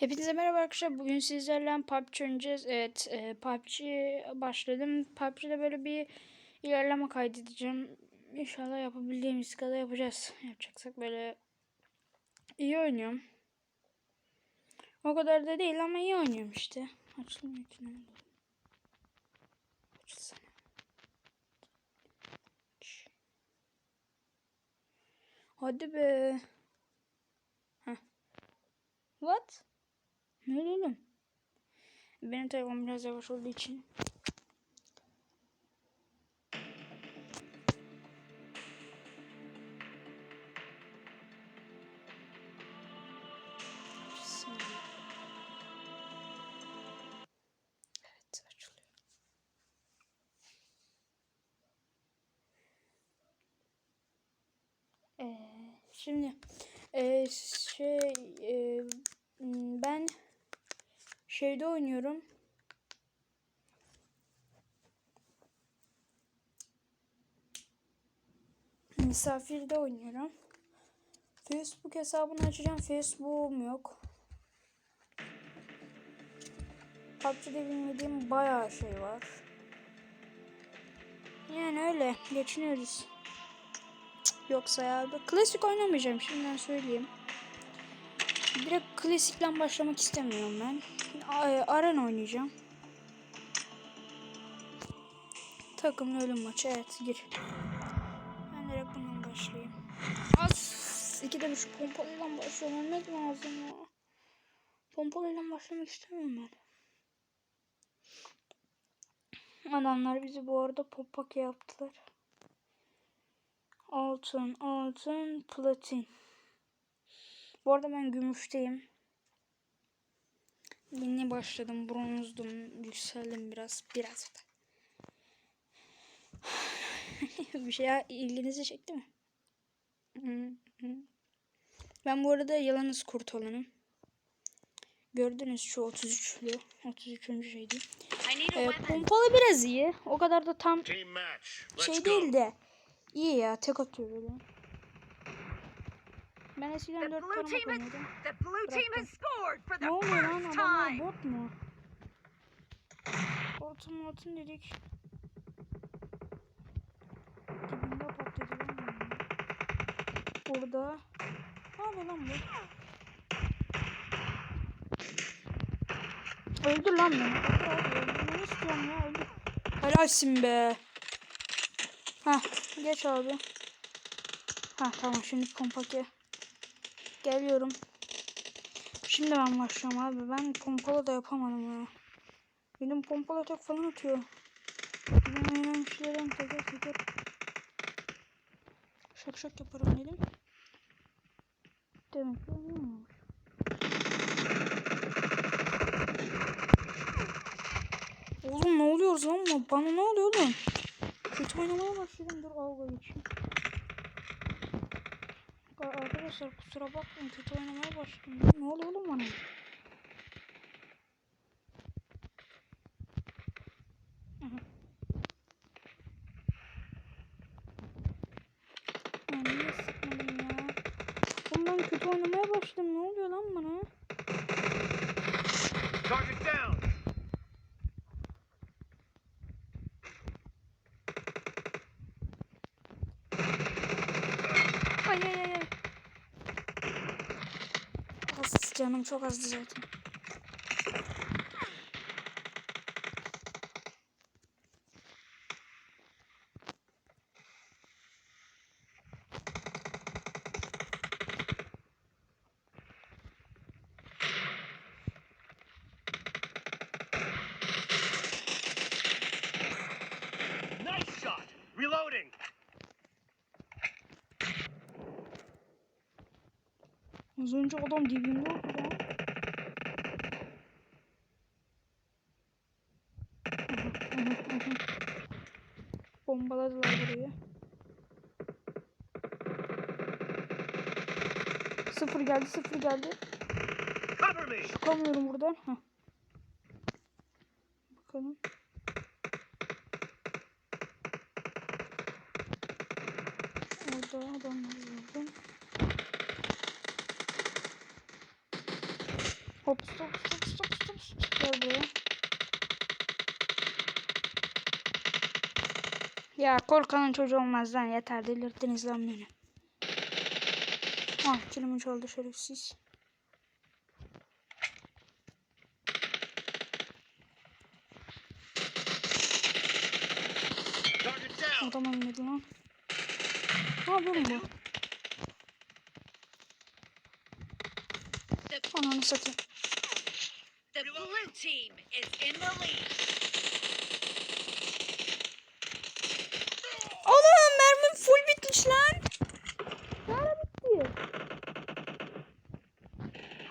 Hepinize merhaba arkadaşlar. Bugün sizlerle PUBG oynayacağız. Evet, e, PUBG başladım. PUBG'de böyle bir ilerleme kaydedeceğim. İnşallah yapabildiğimiz kadar yapacağız. Yapacaksak böyle iyi oynuyorum. O kadar da değil ama iyi oynuyorum işte. Açılmıyor ki ne oldu? Açılsana. Aç. Hadi be. Heh. What? Ne oldu oğlum? Benim telefonum biraz yavaş olduğu için. Bismillah. Evet açılıyor. Ee, şimdi ee, şey m, ben şeyde oynuyorum. Misafirde oynuyorum. Facebook hesabını açacağım. Facebook'um yok. PUBG'de bilmediğim bayağı şey var. Yani öyle. Geçiniyoruz. Yoksa ya. Klasik oynamayacağım şimdiden söyleyeyim. Direkt klasikten başlamak istemiyorum ben. Arena oynayacağım. Takımlı ölüm maçı evet gir. Ben direkt bundan başlayayım. Az iki de buçuk pompalıyla. Ölmek lazım ya. Pompalıyla başlamak istemiyorum ben. Adamlar bizi bu arada popake yaptılar. Altın, altın, platin. Bu arada ben gümüşteyim. Yeni başladım. Bronzdum. Yükseldim biraz. Biraz da. Bir şey ilginizi çekti mi? Ben bu arada yalnız kurt olanım. Gördünüz şu 33'lü. 33. şeydi. Ee, pompalı biraz iyi. O kadar da tam şey değil de. iyi ya. Tek atıyor böyle. Ben eskiden 4 blue parmak oynuyordum. the blue team Bıraktım. has scored for the Ne oluyor lan adamlar bot mu? Altın altın dedik. Dibinde patladı lan. Burada. Ne yapıyor lan bu? Öldür lan beni. Öldürmeni istiyorum ya öldür. Helalsin be. Heh geç abi. Heh tamam şimdi pompake. Geliyorum. Şimdi ben başlıyorum abi. Ben pompalı da yapamadım ya. Benim pompalı tek falan atıyor. Benim oynamışlarım teker teker. Şak şak yaparım dedim. Demek ki olmamış. Oğlum ne oluyoruz lan? Bana ne oluyor oğlum? Kötü oynamaya başladım. Dur avga geçeyim. Ar- Arkadaşlar kusura bakmayın kötü oynamaya başladım. Ne oluyor oğlum bana? Aha. Ya niye sıkmadın ya? Oğlum ben kötü oynamaya başladım. Ne oluyor lan bana? Target down. Ay ay ay ay. Az canım çok azdı zaten. Az önce adam dibimde oldu Bombaladılar burayı. Sıfır geldi, sıfır geldi. Çıkamıyorum buradan. Heh. Bakalım. Orada adamları gördüm. Hop stop stop stop stop stop. Gel buraya. Ya korkanın çocuğu olmaz lan yeter delirttiniz lan beni. Ah kilimi çaldı şerefsiz. Adam ölmedi lan. Ne yapıyorum bu? Ananı satayım. the blue team is in the lead. Allah'ım mermim full bitmiş lan. Nerede bitti?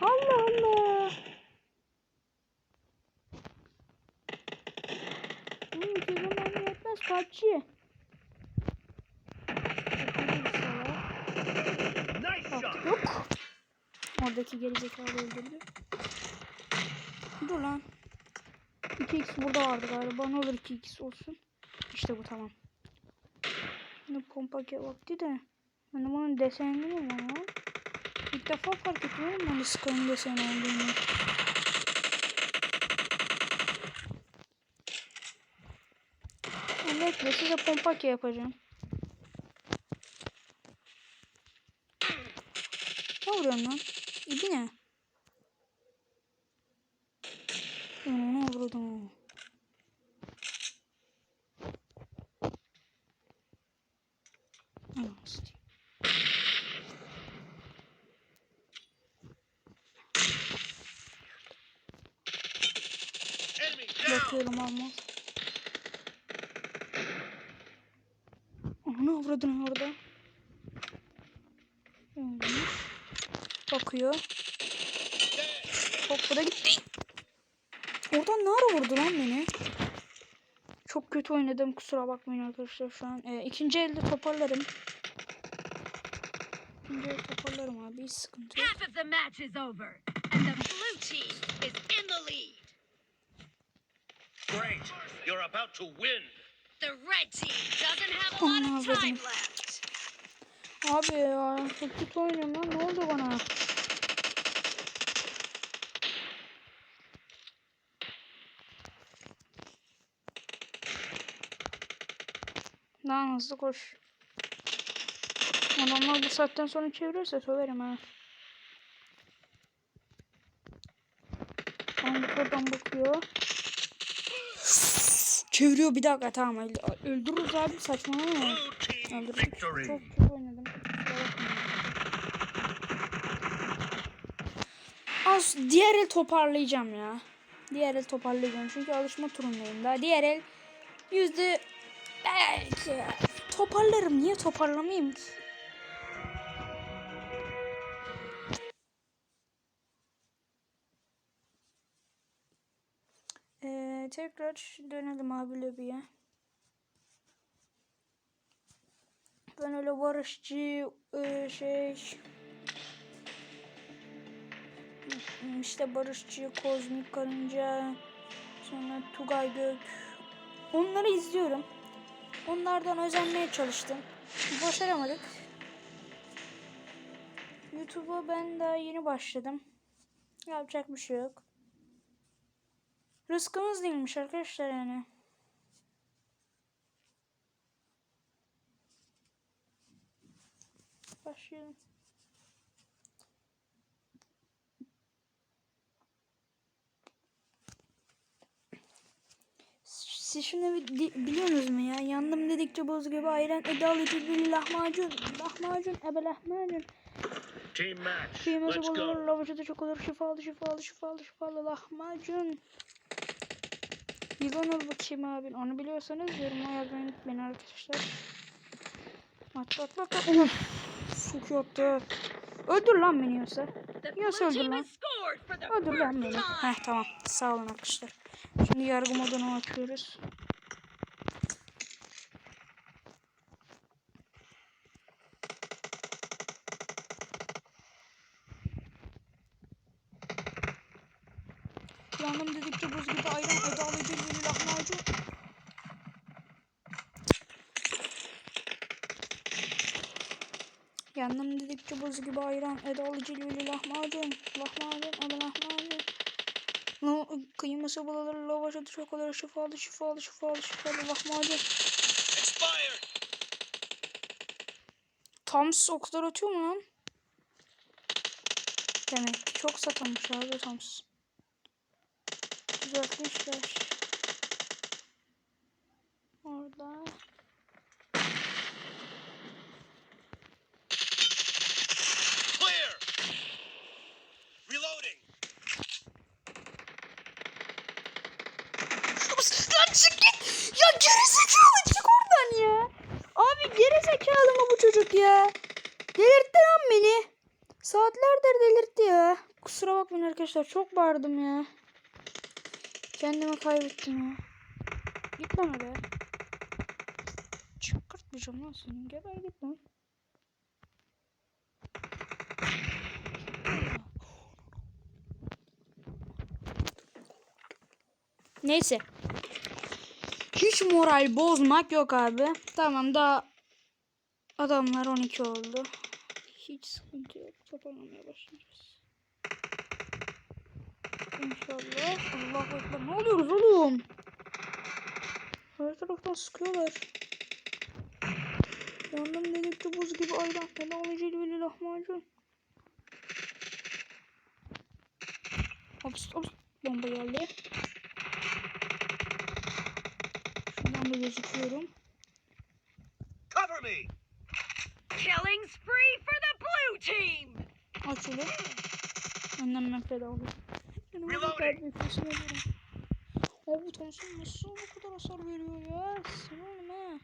Allah Allah. Oğlum iki zaman yetmez kaççı. Nice shot. Yok. Oradaki gerizekalı öldürdü. Dur lan. 2x burada vardı galiba. Ne olur 2x olsun. İşte bu tamam. Şimdi pompake vakti de. Ben de bunun desenini mi lan? İlk defa fark ediyorum ben de Sky'ın deseni olduğunu. Ben bekle size pompake yapacağım. Ne vuruyorsun lan? İbi ne? Onu vurdum? Down. Bakıyorum almaz. Onu avradın orada. Bakıyor. Hop bu da gitti. Oradan ne ara vurdu lan beni? Çok kötü oynadım kusura bakmayın arkadaşlar şu an. Ee, ikinci elde toparlarım. İkinci elde toparlarım abi hiç sıkıntı yok. Half of the match is over, and the blue team is in the lead. Great. You're about to win. The red team doesn't have a lot of time left. Abi ya çok kötü oynuyorum lan ne oldu bana? Daha hızlı koş. Adamlar bu saatten sonra çevirirse söverim ha. Oradan bakıyor. Çeviriyor bir dakika tamam öld- öldürürüz abi saçmalama. Victory. Çok çok oynadım. Az diğer el toparlayacağım ya. Diğer el toparlayacağım çünkü alışma turundayım daha. Diğer el yüzde belki toparlarım. Niye toparlamayayım ki? Ee, tekrar dönelim abi lobiye. Ben öyle barışçı e, şey işte barışçı, kozmik karınca, sonra Tugay Gök. Onları izliyorum. Onlardan özenmeye çalıştım. Başaramadık. YouTube'a ben daha yeni başladım. Yapacak bir şey yok. Rızkımız değilmiş arkadaşlar yani. Başlayalım. Siz şunu biliyorsunuz mu ya? Yandım dedikçe buz gibi ayran edalı cilveli lahmacun. Lahmacun ebe lahmacun. Team match. Kıyması bol olur, lavaşı da çok olur. Şifalı şifalı şifalı şifalı lahmacun. Yılan ol bakayım abi. Onu biliyorsanız yoruma yazmayı unutmayın arkadaşlar. At at at at. Of. Çok yattı. Öldür lan beni Yes, blue öldür lan. Öldür lan beni. Heh tamam. Sağ olun arkadaşlar. Şimdi yargı modunu açıyoruz. Yandım dedikçe buz gibi ayran edalı cilveli lahmacun. Yandım dedikçe buz gibi ayran edalı cilveli lahmacun. Lahmacun, adı lahmacun. Kıyması bulalar lavaşa şokaları şifalı şifalı şifalı şifalı lahmacun. Tams o kadar atıyor mu lan? Demek ki çok satılmış abi Tams. Düzeltmişler. Orada. Clear. Reloading. Lan çık git. Ya gerizekalı çık oradan ya. Abi gerizekalı mı bu çocuk ya? Delirtti lan beni. Saatlerdir delirtti ya. Kusura bakmayın arkadaşlar çok bağırdım ya. Kendimi kaybettim ya. Git lan oraya. Çıkartmayacağım lan seni. Geber git lan. Neyse. Hiç moral bozmak yok abi. Tamam daha adamlar 12 oldu. Hiç sıkıntı yok. Top oynamaya başlayacağız. İnşallah. Allah ekber. Ne oluyoruz oğlum? Her taraftan sıkıyorlar. Yandım dedikçe buz gibi ayran. Ben alıcı cilveli lahmacun. Ops ops. Bomba geldi. Şuradan da gözüküyorum. Cover me. Killing spree for the blue team. Aç onu. Önden ben feda olayım. Benim Reloading. Abi bu Thompson nasıl bu kadar hasar veriyor ya? Sinirlim ha.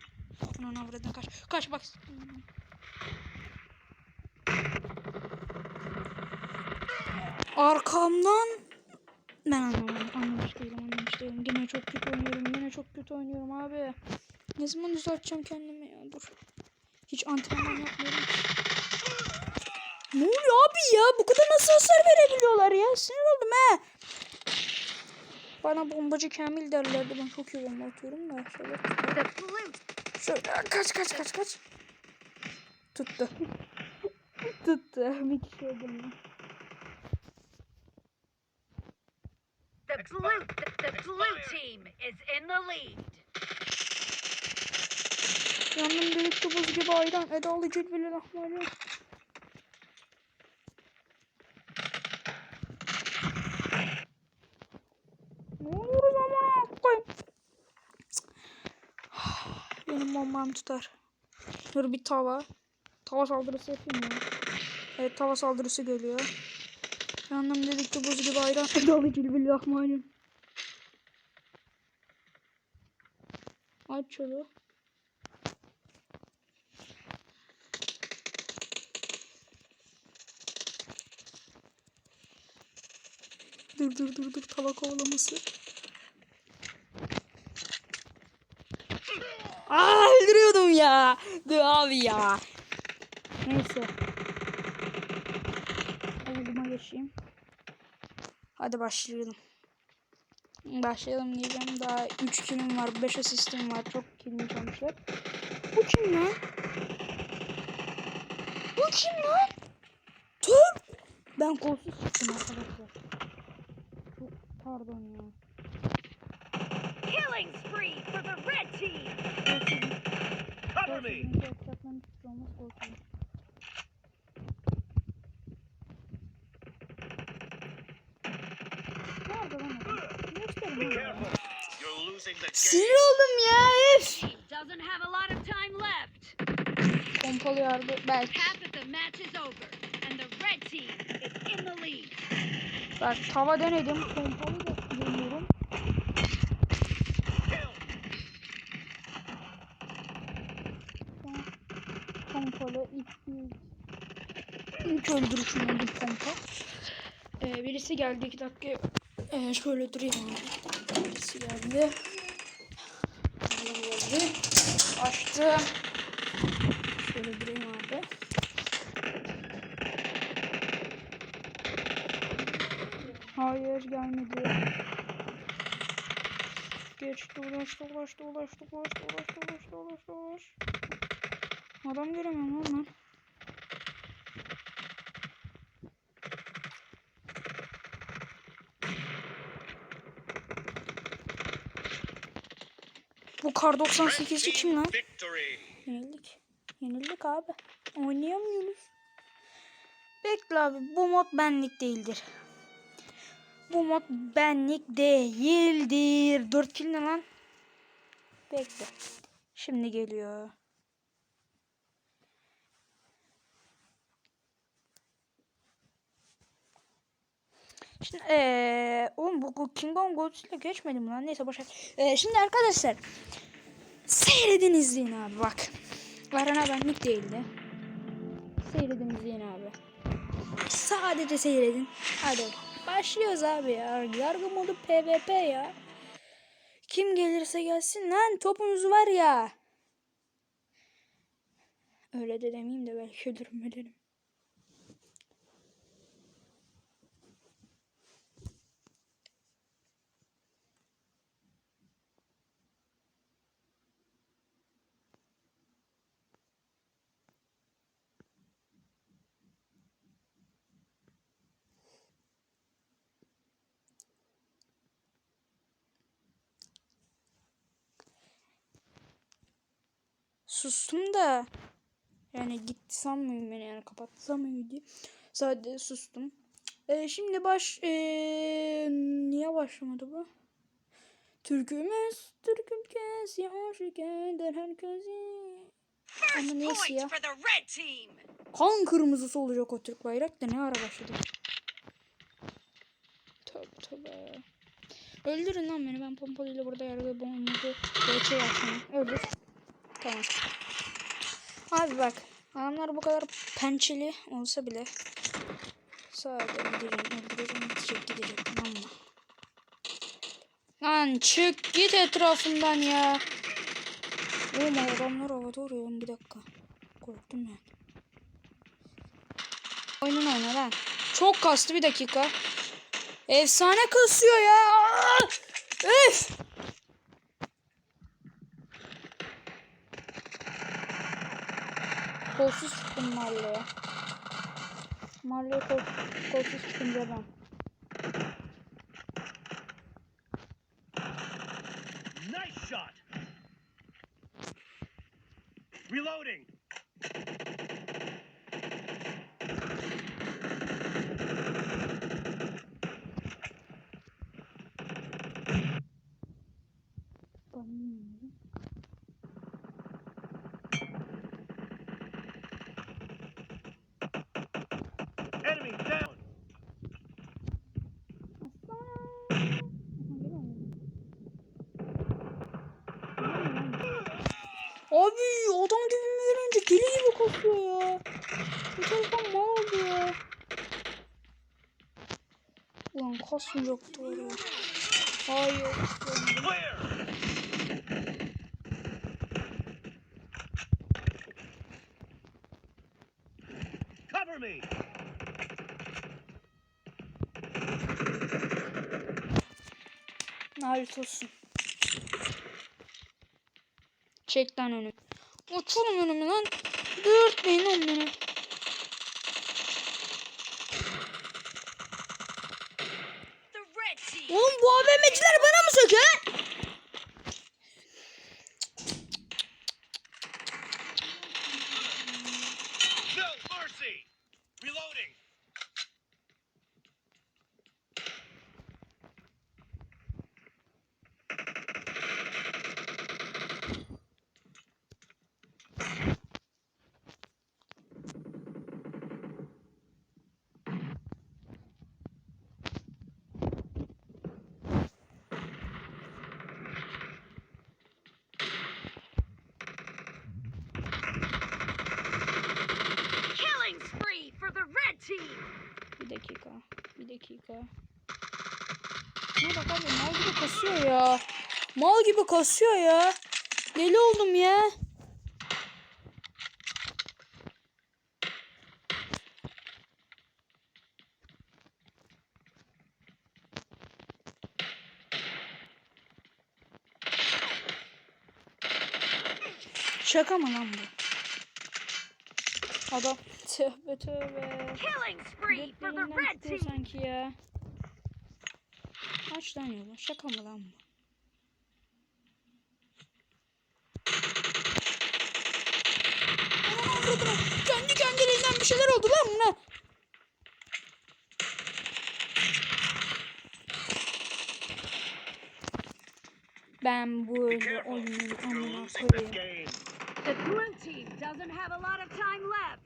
Anan avradına kaç. Kaç bak. Arkamdan ben anlamadım. Anlamış değilim, anlamış değilim. Yine çok kötü oynuyorum, yine çok kötü oynuyorum abi. Ne zaman düzelteceğim kendimi ya? Dur. Hiç antrenman yapmıyorum. Ne oluyor abi ya? Bu kadar nasıl hasar verebiliyorlar ya? Sinir oldum he. Bana bombacı Kamil derlerdi. Ben çok iyi bomba atıyorum da. Şöyle, şöyle kaç kaç kaç kaç. Tuttu. Tuttu. Bir kişi öldüm. the blue the, the blue team is in the lead. Yandım delikli buz gibi ayran. Edalı cilveli lahmacun. Ne oluyoruz ama koy. Benim bombam tutar. Dur bir tava. Tava saldırısı yapayım ya. Evet tava saldırısı geliyor. Yandım delikli buz gibi ayran. Edalı cilveli lahmacun. Aç şunu. Dur dur dur dur tava kovalaması. Öldürüyordum ya. Dur abi ya. Neyse. Oyunuma geçeyim. Hadi başlayalım. Başlayalım diyeceğim. Daha 3 kilim var. 5 asistim var. Çok kilim çalışıyor. Bu kim lan? Bu kim lan? Tüm. Ben kolsuz çıktım arkadaşlar. Çok pardon ya. Killing spree for the red team. Cover me. Oldum ya. Doesn't have a lot of time left. Pompalı yardı belki. Half of the match is over, and the red team is in the lead. Bak tava denedim. İlk öldürüşüm oldu pompa. Ee, birisi geldi iki dakika. Ee, şöyle durayım. Birisi geldi. Geldi. Açtım. Şöyle durayım abi. Hayır gelmedi. Geçti ulaştı ulaştı ulaştı ulaştı ulaştı ulaştı ulaştı ulaştı. Adam göremiyorum lan ben. Bu kar Red 98'i kim lan? Yenildik. Yenildik abi. Oynayamıyoruz. Bekle abi bu mod benlik değildir. Bu mod benlik değildir. 4 kill ne lan? Bekle. Şimdi geliyor. Şimdi eee oğlum bu bu King Kong Godzilla geçmedi mi lan? Neyse boşver. Eee, şimdi arkadaşlar seyredin izleyin abi bak. Arana benlik değildi. Seyredin izleyin abi. Sadece seyredin. Hadi başlıyoruz abi ya. Yargı modu PvP ya. Kim gelirse gelsin lan topumuz var ya. Öyle de demeyeyim de belki ölürüm ölürüm. Sustum da yani gitti sanmıyorum beni yani kapattı sanmıyorum diye. Sadece sustum. Ee, şimdi baş ee, niye başlamadı bu? Türkümüz Türk ülkesi aşık eder herkesi. Ama neyse ya. Kan kırmızısı olacak o Türk bayrak da ne ara başladı? Tövbe tövbe. Öldürün lan beni ben pompalıyla burada yargı bombuzu şey yapayım. Öldür. Tamam. Abi bak. Adamlar bu kadar pençeli olsa bile sadece gideceğim, öldüreceğim, gidecek, gidecek tamam mı? Lan çık git etrafından ya. Oğlum adamlar havada oraya bir dakika. Korktum ben. Oyunun oyna lan. Çok kastı bir dakika. Efsane kasıyor ya. Üf. Kolsuz çıktım mahalleye. Mahalleye kol, kolsuz çıkınca ben. Nice shot. Reloading. Abi adam gibi mi verince deli gibi kokuyor ya. Bu telefon mal oldu ya. Ulan kasmayacaktı oraya. Hayır. Cover me. Lanet olsun. Çek lan önümü. Uçurum önümü lan. Dürtmeyin lan beni. Oğlum bu AVM'ciler bana mı söker? Reloading. Killing spree for the red team. Bir dakika. Bir dakika. Ne bak abi mal gibi kasıyor ya. Mal gibi kasıyor ya. Deli oldum ya. Şaka mı lan bu? Adam tövbe tövbe. Killing spree for the red team. sanki ya. Kaç tane var? Şaka mı lan bu? Kendi kendiliğinden bir şeyler oldu lan buna. Ben bu oyunu amına koyayım. The blue team doesn't have a lot of time left.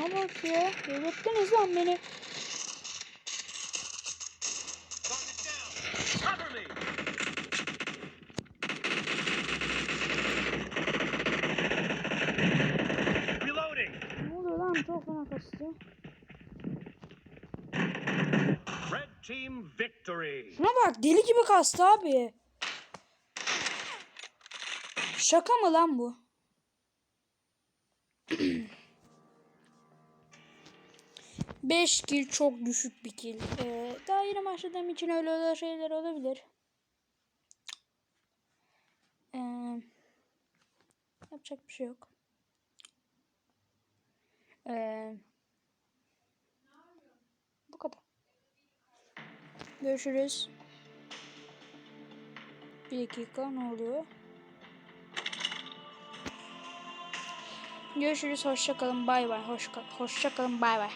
Şuna bak ya. Delirttiniz lan beni. Ne oluyor lan? Çok fena. Red team victory. Şuna bak deli gibi kastı abi. Şaka mı lan bu? Beş kill çok düşük bir kill. Ee, daha yeni başladığım için öyle öyle şeyler olabilir. Ee, yapacak bir şey yok. Ee, bu kadar. Görüşürüz. Bir dakika ne oluyor? Görüşürüz. Hoşça kalın. Bay bay. Hoş, hoşça kalın. Bay bay.